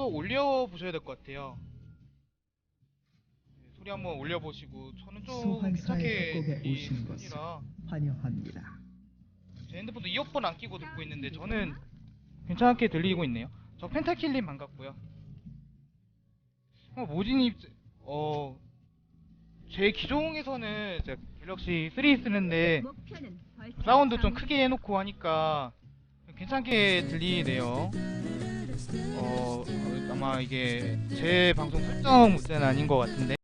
더 올려보셔야 될 것 같아요. 네, 소리 한번 올려보시고 저는 좀 괜찮게 이 오신 것을 편이라 환영합니다. 제 핸드폰도 이어폰 안 끼고 듣고 있는데 저는 괜찮게 들리고 있네요. 저 펜타킬님 반갑고요. 어, 모진이 어, 제 기종에서는 제가 갤럭시 3 쓰는데 사운드 좀 크게 해놓고 하니까 괜찮게 들리네요. 어, 아마 이게 제 방송 설정 문제는 아닌 것 같은데.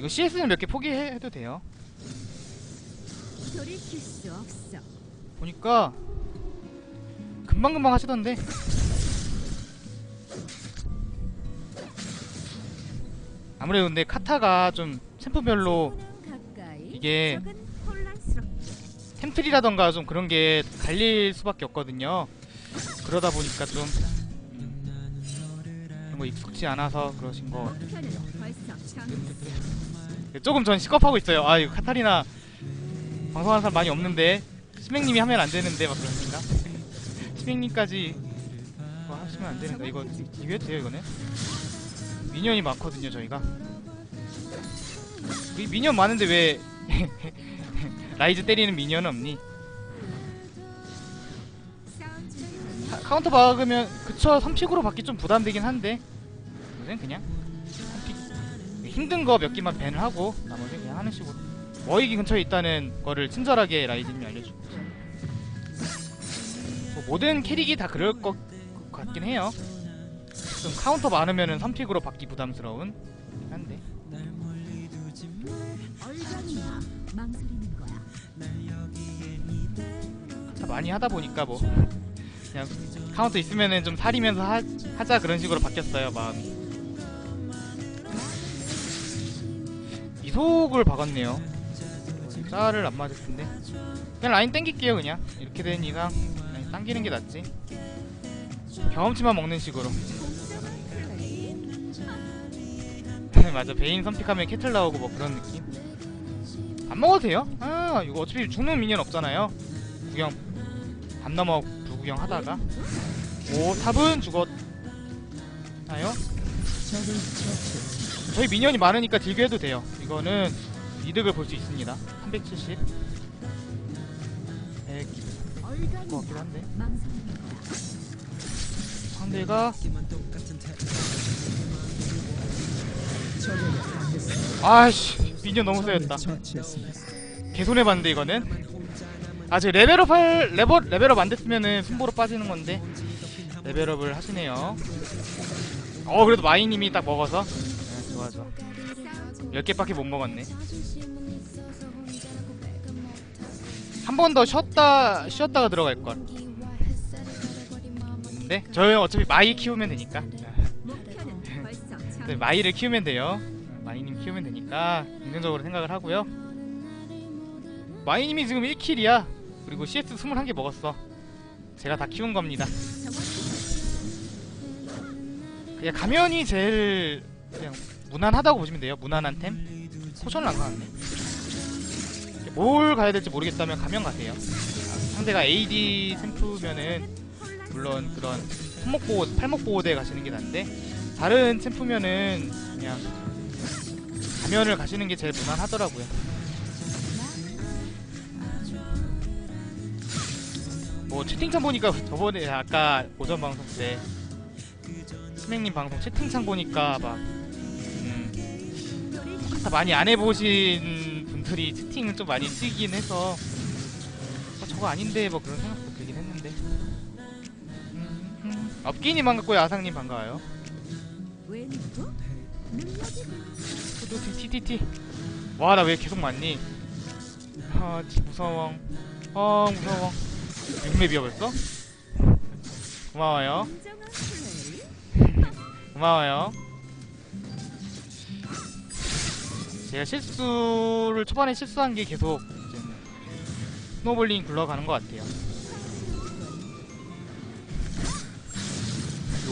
이거 CS는 몇 개 포기해도 돼요. 보니까 금방금방 하시던데 아무래도 근데 카타가 좀 챔프별로. 이게. 템플이라던가 좀 그런 게 갈릴 수밖에 없거든요 그러다 보니까 좀 음, 그런 거 익숙치 않아서 그러신 거 목표는 벌써 정했어. 조금 전 식겁하고 있어요. 아 이거 카타리나 방송하는 사람 많이 없는데 스맹님이 하면 안 되는데 막 그러니까 스맹님까지 그거 하시면 안 되는데 이거 이게 돼요 이거는? 미니언이 많거든요 저희가. 이 미니언 많은데 왜 라이즈 때리는 미니언은 없니? 카운터 박으면 그쵸 3픽으로 받기 좀 부담되긴 한데 이거는 그냥 3픽 힘든 거 몇 개만 밴을 하고 나머지 그냥 하는 식으로. 워이기 근처에 있다는 거를 친절하게 라이즈님이 알려주고 뭐 모든 캐릭이 다 그럴 것 같긴 해요. 좀 카운터 많으면은 3픽으로 받기 부담스러운 한데. 다 많이 하다 보니까 뭐 그냥 카운터 있으면은 좀 사리면서 하, 하자 그런 식으로 바뀌었어요 마음이 이속을 박았네요. 짤을 안 맞을 텐데. 그냥 라인 땡길게요 그냥. 이렇게 된 이상 라인 당기는 게 낫지. 경험치만 먹는 식으로. 맞아 베인 선픽하면 캐틀 나오고 뭐 그런 느낌? 안 먹어도 돼요? 아 이거 어차피 죽는 미니언 없잖아요. 구경. 밤 넘어 불구경 하다가. 오 탑은 죽었나요? 저희 미니언이 많으니까 딜교 해도 돼요 이거는 이득을 볼 수 있습니다 370 100 얼간이야. 것 같긴 한데. 상대가. 아씨 미니언 너무 세였다. 개손해봤는데 이거는 아직 레벨업 할 레버, 레벨업 안 됐으면은 순보로 빠지는 건데 레벨업을 하시네요 어 그래도 마이님이 딱 먹어서 네, 좋아 좋아 10개밖에 못 먹었네. 한 번 더 쉬었다 쉬었다가 들어갈걸. 근데 저희 어차피 마이 키우면 되니까. 네. 마이를 키우면 돼요. 마이님 키우면 되니까 긍정적으로 생각을 하고요. 마이님이 지금 1킬이야. 그리고 CS 21개 먹었어. 제가 다 키운 겁니다. 그냥 가면이 제일 그냥 무난하다고 보시면 돼요. 무난한 템. 포션을 안 가는데. 뭘 가야 될지 모르겠다면 가면 가세요. 상대가 AD 챔프면은 물론 그런 손목 보호, 팔목 보호대 가시는 게 나은데 다른 챔프면은 그냥 가면을 가시는 게 제일 무난하더라고요. 뭐 채팅창 보니까 저번에 아까 오전 방송 때 스맹님 방송 채팅창 보니까 막 음, 다 많이 안 해보신 분들이 채팅을 좀 많이 치긴 해서 어, 저거 아닌데 뭐 그런 생각도 들긴 했는데 음, 음. 업기님 반갑고요 아상님 반가워요 TTT 와 나 왜 계속 맞니 아 무서워 어 무서워 6렙이야 벌써? 고마워요. 고마워요. 제가 실수를 초반에 실수한 게 계속 이제 스노볼링 굴러가는 것 같아요.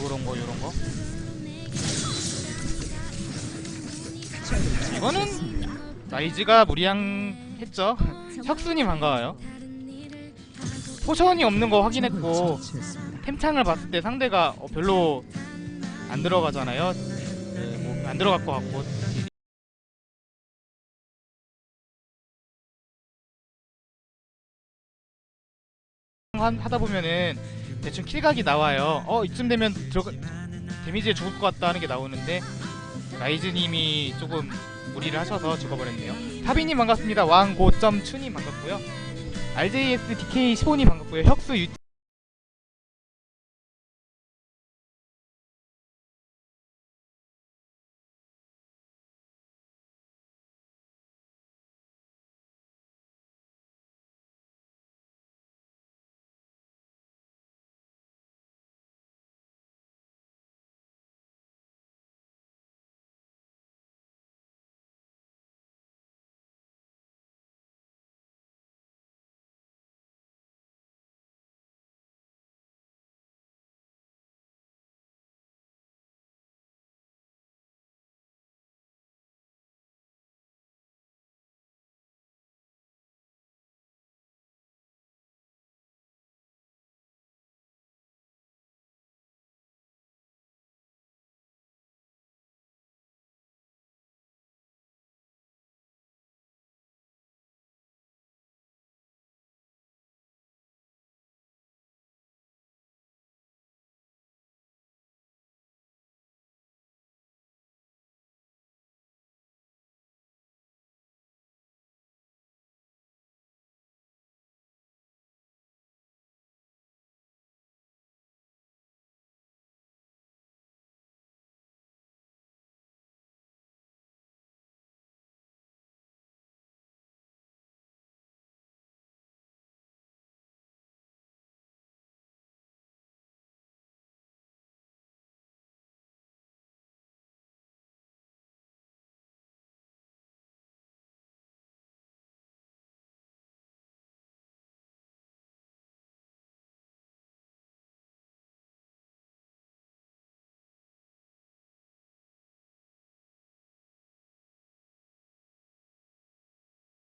요런 거, 요런 거. 이거는 라이즈가 무리양했죠. 혁순이 반가워요. 포션이 없는 거 확인했고. 템창을 봤을 때 상대가 어, 별로 안 들어가잖아요. 네, 뭐안 들어갈 것 같고. 하다 보면은 대충 킬각이 나와요. 어 이쯤 되면 들어가 데미지에 죽을 것 같다 하는 게 나오는데 라이즈님이 조금 무리를 하셔서 죽어버렸네요. 타비님 반갑습니다. 왕고점 추님 반갑고요. RJS DK 15님 반갑고요. 혁수 유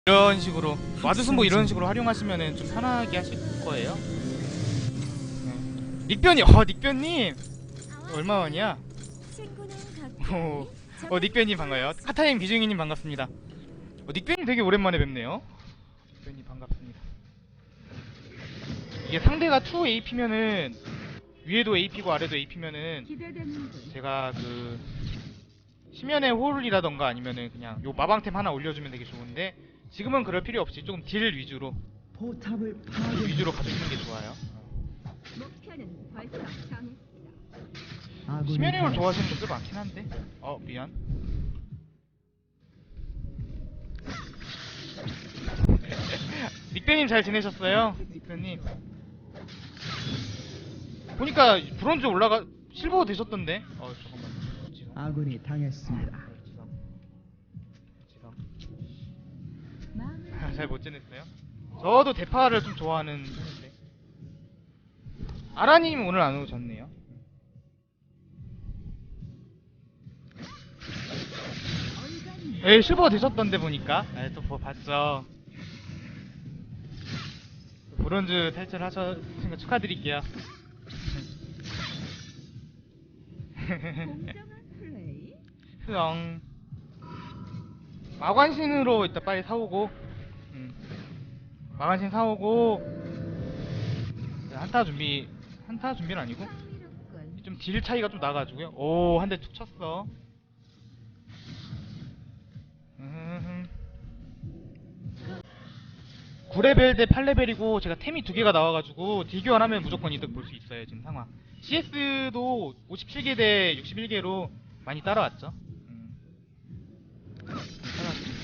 이런 식으로 와드순보 이런 식으로 활용하시면은 좀 편하게 하실 거예요. 네. 닉변이 어 닉변님 얼마만이야? 친구는 오, 가까이. 어 닉변님 반가워요. 카타임 비중이님 반갑습니다. 어 닉변님 되게 오랜만에 뵙네요. 닉변님 반갑습니다. 이게 상대가 2 AP면은 위에도 AP고 아래도 AP면은. 제가 그 심연의 홀이라던가 아니면은 그냥 요 마방템 하나 올려주면 되게 좋은데 지금은 그럴 필요 없이 조금 딜 위주로 포탑을 딜. 위주로 가주시는 게 좋아요. 목표는 벌써 정했습니다. 당했- 좋아하시는 분들 많긴 한데 어 미안. 닉배님 잘 지내셨어요? 닉배님 보니까 브론즈 올라가 실버 되셨던데 어 잠깐만 아군이 당했습니다. 잘 못 지냈어요? 저도 대파를 좀 좋아하는 편인데. 아라님 오늘 안 오셨네요. 예, 실버 되셨던데 보니까. 예, 또 보- 봤죠. 브론즈 탈출하셨으니 축하드릴게요. 흐엉 마관신으로 이따 빨리 사오고 음. 마관신 사오고, 네, 한타 준비, 한타 준비는 아니고. 좀 딜 차이가 좀 나가지고요. 오, 한 대 툭 쳤어. 음. 9레벨 대 8레벨이고 제가 템이 두 개가 나와가지고 딜 교환 하면 무조건 이득 볼 수 있어요 지금 상황. CS도 57개 대 61개로 많이 따라왔죠. 음. 따라왔고.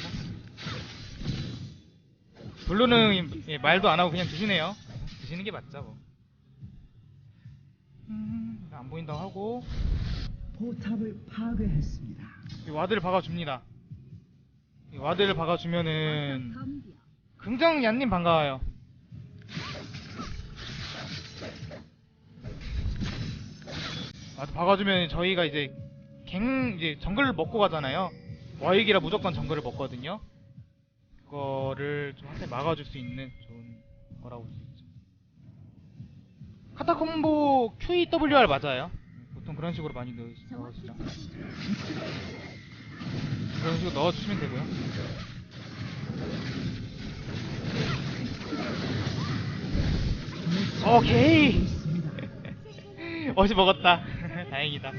블루는 예, 말도 안 하고 그냥 드시네요. 드시는 게 맞죠 뭐. 음, 안 보인다고 하고 포탑을 파괴했습니다. 이 와드를 박아줍니다. 이 와드를 박아주면은. 긍정 얀님 반가워요. 와드 박아주면 저희가 이제 갱 이제 정글을 먹고 가잖아요. 와익이라 무조건 정글을 먹거든요. 그거를 좀 한테 막아줄 수 있는 좋은 거라고 볼 수 있죠. 카타 콤보 QEWR 맞아요. 보통 그런 식으로 많이 정확히 넣으시죠. 그런 식으로 넣어주시면 되고요. 오케이. 어시 먹었다. 다행이다.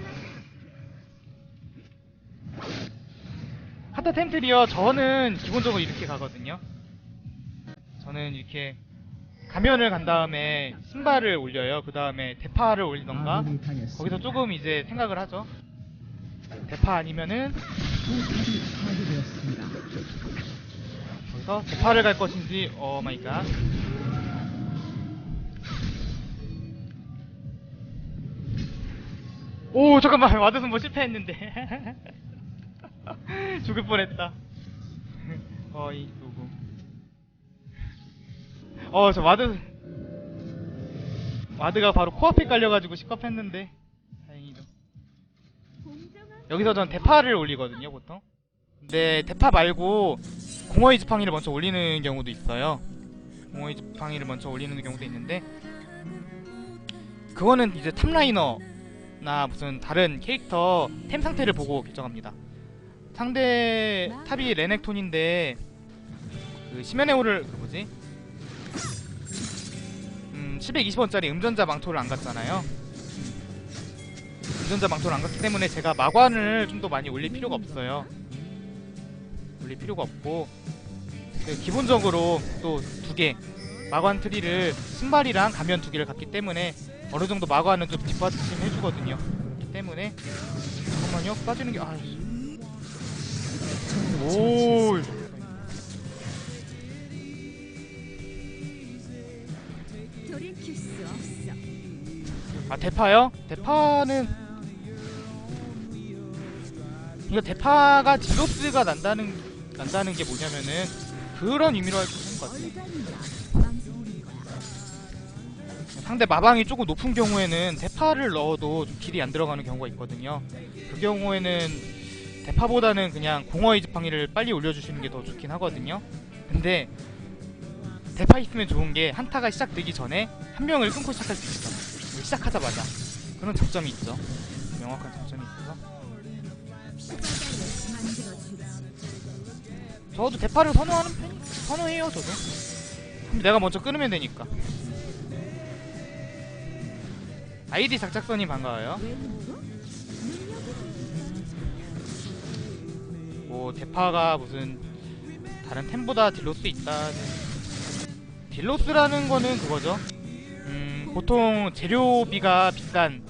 하타 템트리어 저는 기본적으로 이렇게 가거든요. 저는 이렇게 가면을 간 다음에 신발을 올려요. 그 다음에 대파를 올리던가 아군이 당했습니다. 거기서 조금 이제 생각을 하죠. 대파 아니면은. 거기서 대파를 갈 것인지 오 마이 갓. 오 잠깐만 와드슨 뭐 실패했는데 죽을 뻔했다. 어이 누구. 어 저 와드. 와드가 바로 코앞에 깔려가지고 시겁했는데. 다행히도. 여기서 전 대파를 올리거든요 보통. 근데 대파 말고 공허의 지팡이를 먼저 올리는 경우도 있어요. 공허의 지팡이를 먼저 올리는 경우도 있는데. 그거는 이제 탑라이너나 무슨 다른 캐릭터 템 상태를 보고 결정합니다 상대 탑이 레넥톤인데 그 심연의 그 뭐지 음 720원짜리 음전자 망토를 안 갔잖아요 운전자 망토를 안 갔기 때문에 제가 마관을 좀 더 많이 올릴 필요가 없어요. 올릴 필요가 없고 그 기본적으로 또 두 개 마관 트리를 신발이랑 가면 두 개를 갖기 때문에 어느 정도 마관은 좀 뒷받침 해주거든요. 그렇기 때문에 잠깐만요 빠지는 게 아. 오. 돌이킬 수 없어. 아 대파요? 대파는 이거 대파가 디로스가 난다는 난다는 게 뭐냐면은 그런 의미로 알고 있는 것 같아요. 상대 마방이 조금 높은 경우에는 대파를 넣어도 좀 딜이 안 들어가는 경우가 있거든요. 그 경우에는 대파보다는 그냥 공허의 지팡이를 빨리 올려주시는 게 더 좋긴 하거든요. 근데 대파 있으면 좋은 게 한타가 시작되기 전에 한 명을 끊고 시작할 수 있어. 시작하자마자 그런 장점이 있죠. 명확한 장점이 있어서. 저도 대파를 선호하는 편 선호해요 저도. 그럼 내가 먼저 끊으면 되니까. 아이디 작작선이 반가워요. 뭐 대파가 무슨 다른 템보다 딜로스 있다는 딜로스라는 거는 그거죠. 음 보통 재료비가 비싼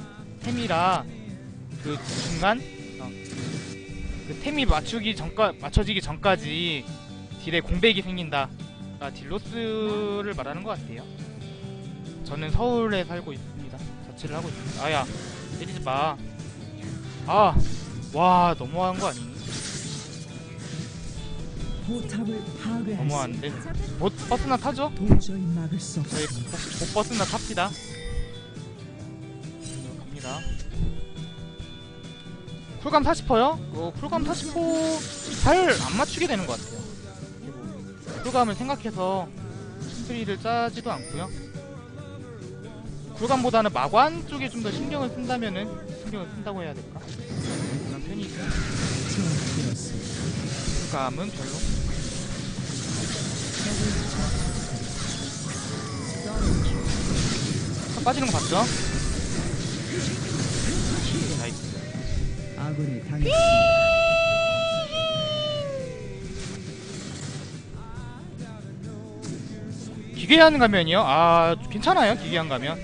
템이라 그 중간 어, 그 템이 맞추기 전까 맞춰지기 전까지 딜에 공백이 생긴다가 딜로스를 말하는 것 같아요. 저는 서울에 살고 있습니다. 자취를 하고 있습니다. 아야 때리지 마. 아, 와 너무한 거 아니니? 포탑을 파괴했습니다. 너무한데. 뭐 버스나 타죠? 도저히 막을 수 저희 없습니다. 복 버스나 탑시다. 갑니다. 풀감 40%요? 어, 풀감 40%잘 안 맞추게 되는 것 같아요. 그리고 풀감을 생각해서 스토리를 짜지도 않고요. 풀감보다는 마관 쪽에 좀 더 신경을 쓴다면은 신경을 쓴다고 해야 될까? 그런 편이고 제압되었습니다. 풀감은 별로. 빠지는 거 봤죠? 나이스. 아군이 당했습니다. 기괴한 가면이요? 아 괜찮아요 기괴한 가면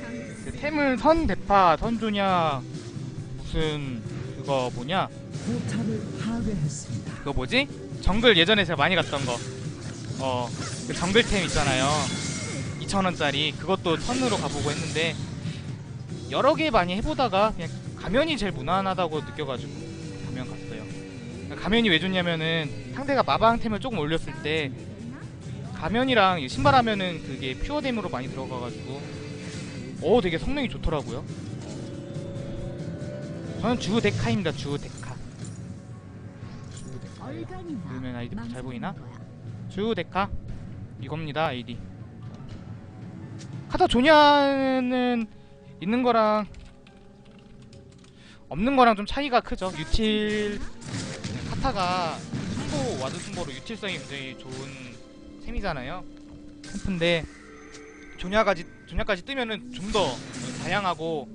참그 템을 선 대파 선조냐 무슨 그거 뭐냐. 그거 뭐지? 정글 예전에 제가 많이 갔던 거어 그 정글템 있잖아요 2,000원짜리 그것도 선으로 가보고 했는데 여러 개 많이 해보다가 그냥 가면이 제일 무난하다고 느껴가지고 가면 갔어요 가면이 왜 좋냐면은 상대가 마방템을 조금 올렸을 때 가면이랑 이 신발 하면은 그게 퓨어댐으로 많이 들어가가지고 오 되게 성능이 좋더라고요. 저는 주데카입니다. 주데카. 주데카. 그러면 아이디 잘 보이나? 주데카 이겁니다. 아이디. 카타 조냐는 있는 거랑 없는 거랑 좀 차이가 크죠. 유틸 카타가 순보 와드 순보로 유틸성이 굉장히 좋은 셈이잖아요. 템프인데 조냐까지 조냐까지 뜨면은 좀 더 다양하고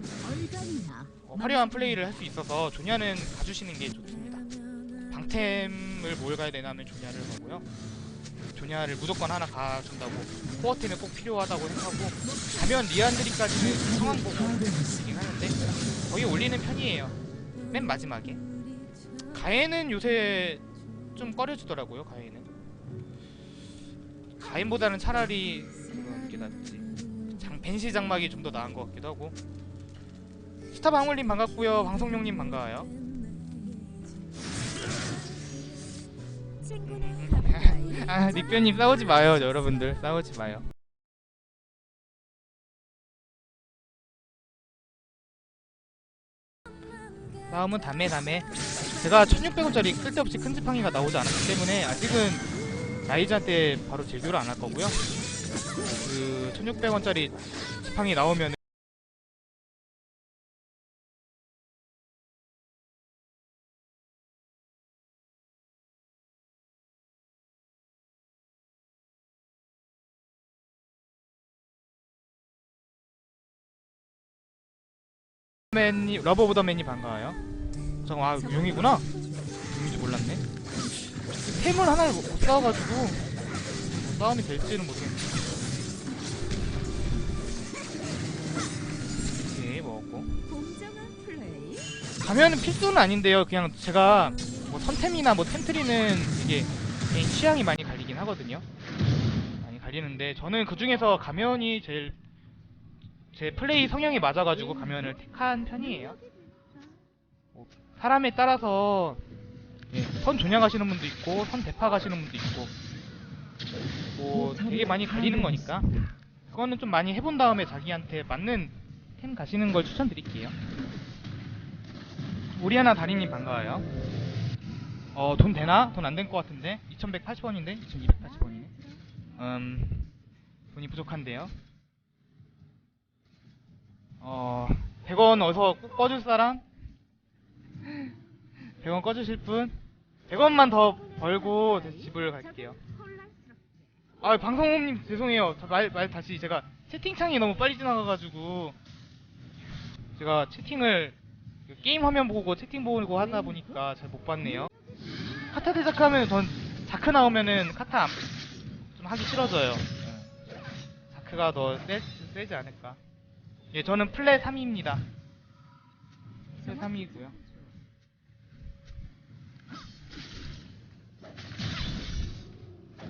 어, 화려한 플레이를 할 수 있어서 조냐는 가주시는 게 좋습니다. 방템을 뭘 가야 되나 하면 조냐를 가고요. 조냐를 무조건 하나 가준다고 코어템에 꼭 필요하다고 생각하고 가면 리안드리까지는 상황 보고 파괴했습니다. 긴 하는데 거의 올리는 편이에요. 맨 마지막에 가해는 요새 좀 꺼려지더라고요. 가해는 가인보다는 차라리 그거 게 낫지. 장 벤시 장막이 좀 더 나은 것 같기도 하고. 스타 방울님 반갑고요. 방송용님 반가워요. 가까이 아 닉변님 싸우지 마요, 여러분들 싸우지 마요. 싸움은 담에 담에. 제가 1,600원짜리 쓸데없이 큰 지팡이가 나오지 않았기 때문에 아직은 라이즈한테 바로 제조를 안 할 거고요. 그 1,600원짜리 지팡이 나오면 맨이 러버 오브 더 맨이 반가워요. 잠깐 아 용이구나. 용인지 몰랐네. 템을 하나를 못 쌓아가지고 뭐 싸움이 될지는 모르겠네. 오케이 먹었고. 가면은 필수는 아닌데요. 그냥 제가 뭐 선템이나 뭐 템트리는 이게 개인 취향이 많이 갈리긴 하거든요. 많이 갈리는데 저는 그 중에서 가면이 제일 제 플레이 성향에 맞아가지고 가면을 택한 편이에요. 뭐 사람에 따라서 예, 선 조냐 가시는 분도 있고 선 대파 가시는 분도 있고 뭐 되게 많이 갈리는 거니까 그거는 좀 많이 해본 다음에 자기한테 맞는 템 가시는 걸 추천드릴게요. 오리아나 다리님 반가워요. 어, 돈 되나? 돈안될것 같은데? 2180원인데? 2280원이네. 음, 돈이 부족한데요. 어, 100원 어서 꼭 꺼줄 사람? 100원 꺼주실 분? 100원만 더 벌고 집을 갈게요. 아, 방송님 죄송해요. 저 말, 말 다시 제가 채팅창이 너무 빨리 지나가가지고 제가 채팅을 그 게임 화면 보고 채팅 보고 하다 보니까 잘 못 봤네요. 카타 대 자크 하면 전 자크 나오면은 카타 안- 좀 하기 싫어져요. 예. 자크가 더 세, 세지 않을까. 예, 저는 플랫 3위입니다. 플랫 3위고요.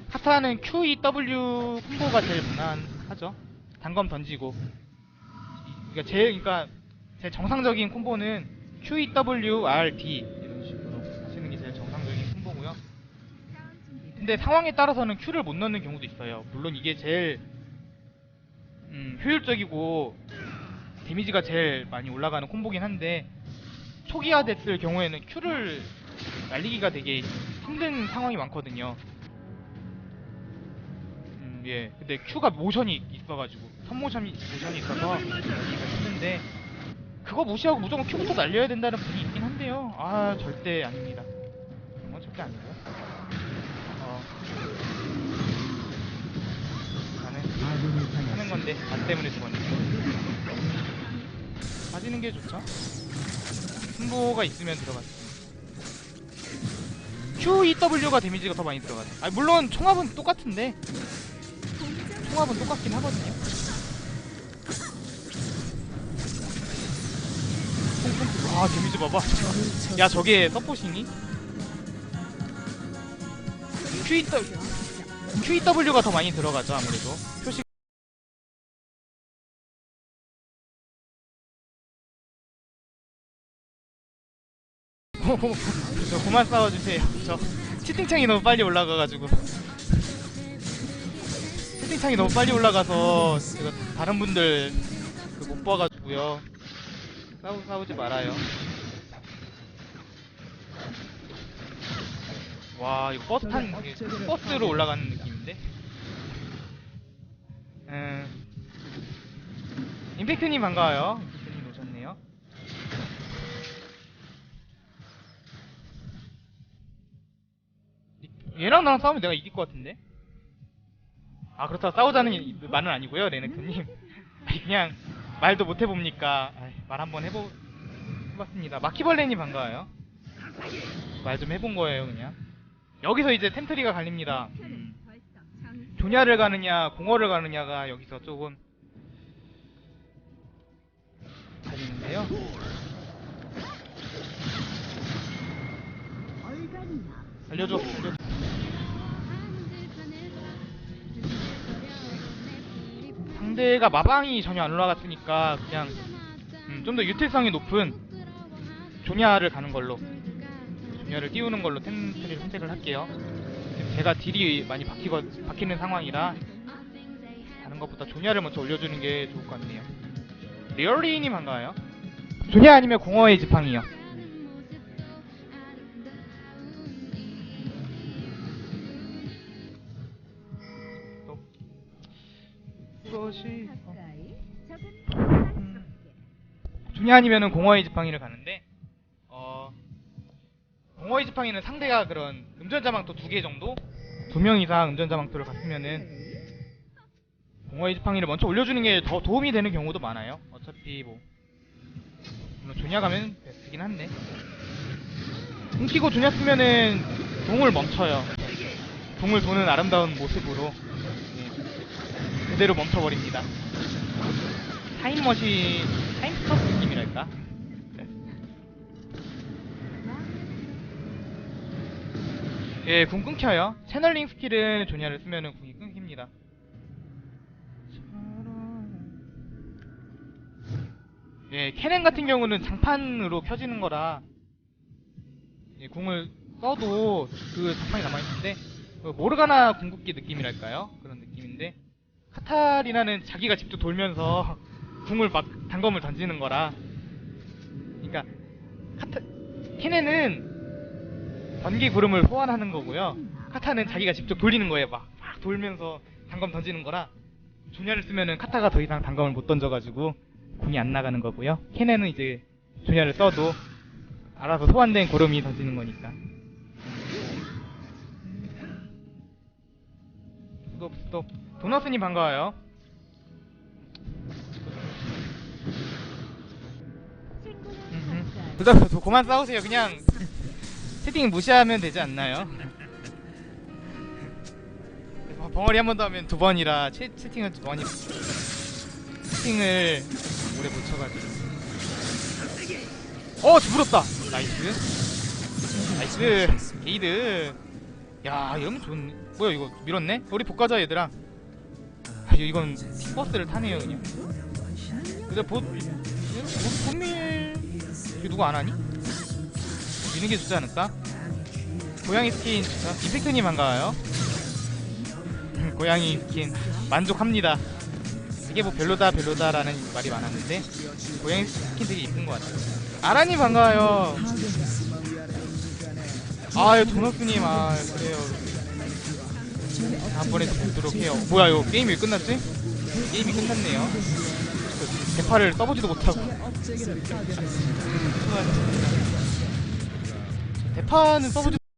카타는 QEW 콤보가 제일 무난하죠. 단검 던지고. 그러니까 제일 그러니까 제 정상적인 콤보는 QEWRD 이런 식으로 하시는 게 제일 정상적인 콤보고요. 근데 상황에 따라서는 Q를 못 넣는 경우도 있어요. 물론 이게 제일 음, 효율적이고 데미지가 제일 많이 올라가는 콤보긴 한데 초기화 됐을 경우에는 Q를 날리기가 되게 힘든 상황이 많거든요. 음, 예. 근데 Q가 모션이 있어가지고, 선모션이, 모션이 있어서 날리기가 힘든데, 그거 무시하고 무조건 Q부터 날려야 된다는 분이 있긴 한데요. 아, 절대 아닙니다. 그런 건 절대 아니고요. 어. 나는 아군이 하는. 건데, 나 때문에 죽었네. 빠지는 게 좋죠. 승부가 있으면 들어갔죠. QEW가 데미지가 더 많이 들어가죠. 아 물론 총합은 똑같은데 총합은 똑같긴 하거든요. 와 데미지 봐봐. 야 저게 서포싱이? QEW QEW가 더 많이 들어가죠 아무래도. 저 그만 싸워주세요. 저 채팅창이 너무 빨리 올라가가지고 채팅창이 너무 빨리 올라가서 제가 다른 분들 그못 봐가지고요. 싸우 싸우지 말아요. 와 이거 버스 탄 버스로 올라가는 느낌인데. 음. 임팩트님 반가워요. 얘랑 나랑 싸우면 내가 이길 것 같은데? 아 그렇다고 싸우자는 이- 말은 아니고요 레넥트님. 아니, 그냥 말도 못 해봅니까? 말 한번 해보 해봤습니다. 마키벌레님 반가워요. 말 좀 해본 거예요 그냥. 여기서 이제 템트리가 갈립니다. 음. 조냐를 가느냐 공허를 가느냐가 여기서 조금 갈리는데요 알려줘. 알려줘 상대가 마방이 전혀 안 올라갔으니까 그냥 음, 좀더 유틸성이 높은 조냐를 가는 걸로 조냐를 띄우는 걸로 템트리를 선택을 할게요. 제가 딜이 많이 박히거, 박히는 상황이라 다른 것보다 조냐를 먼저 올려주는 게 좋을 것 같네요. 리얼리님 반가워요. 조냐 아니면 공허의 지팡이요 중요 아니면은 공허의 지팡이를 가는데 어 공허의 지팡이는 상대가 그런 음전자 망토 두 개 정도 두 명 이상 음전자 망토를 갔으면은 공허의 지팡이를 먼저 올려주는 게 더 도움이 되는 경우도 많아요. 어차피 뭐 물론 조냐 가면 베스트긴 한데 끊기고 조냐 쓰면은 동을 멈춰요. 동을 도는 아름다운 모습으로 예, 그대로 멈춰버립니다. 타임머신, 타임 느낌이랄까? 예, 궁 끊겨요. 채널링 스킬은 조냐를 쓰면은 궁이 끊깁니다. 예, 캐넨 같은 경우는 장판으로 켜지는 거라 예, 궁을 써도 그 장판이 남아있는데 그 모르가나 궁극기 느낌이랄까요? 그런 느낌인데 카타리나는 자기가 직접 돌면서 궁을 막 단검을 던지는 거라 그러니까 카타 캐넨은 번개 구름을 소환하는 거고요. 카타는 자기가 직접 돌리는 거예요. 막, 막 돌면서 단검 던지는 거라 조냐를 쓰면은 카타가 더 이상 단검을 못 던져가지고 궁이 안 나가는 거고요. 캐넨은 이제 조냐를 써도 알아서 소환된 구름이 던지는 거니까. 스톱 스톱. 도너스님 반가워요 저 그만 싸우세요. 그냥 채팅 무시하면 되지 않나요? 어, 벙어리 한 번 더 하면 두 번이라 채, 채팅은 두 번이 채팅을 오래 못 쳐가지고. 어 물었다. 나이스. 나이스. 게이드. 야 이러면 좋네 뭐야 이거 밀었네? 우리 복가자 얘들아. 아 이건 킥버스를 타네요 그냥. 근데 보 보- 본밀 이거 누구 안 하니? 미는 게 좋지 않을까? 고양이 스킨 좋다. 임팩트님 반가워요. 고양이 스킨 만족합니다. 이게 뭐 별로다 별로다라는 말이 많았는데 고양이 스킨 되게 이쁜 것 같아요. 아라님 반가워요. 아유 도넛스님 아 그래요. 다음번에도 뵙도록 해요. 뭐야 이거 게임이 끝났지? 게임이 끝났네요. 대파를 써보지도 못하고. 음. 대파는 써보지도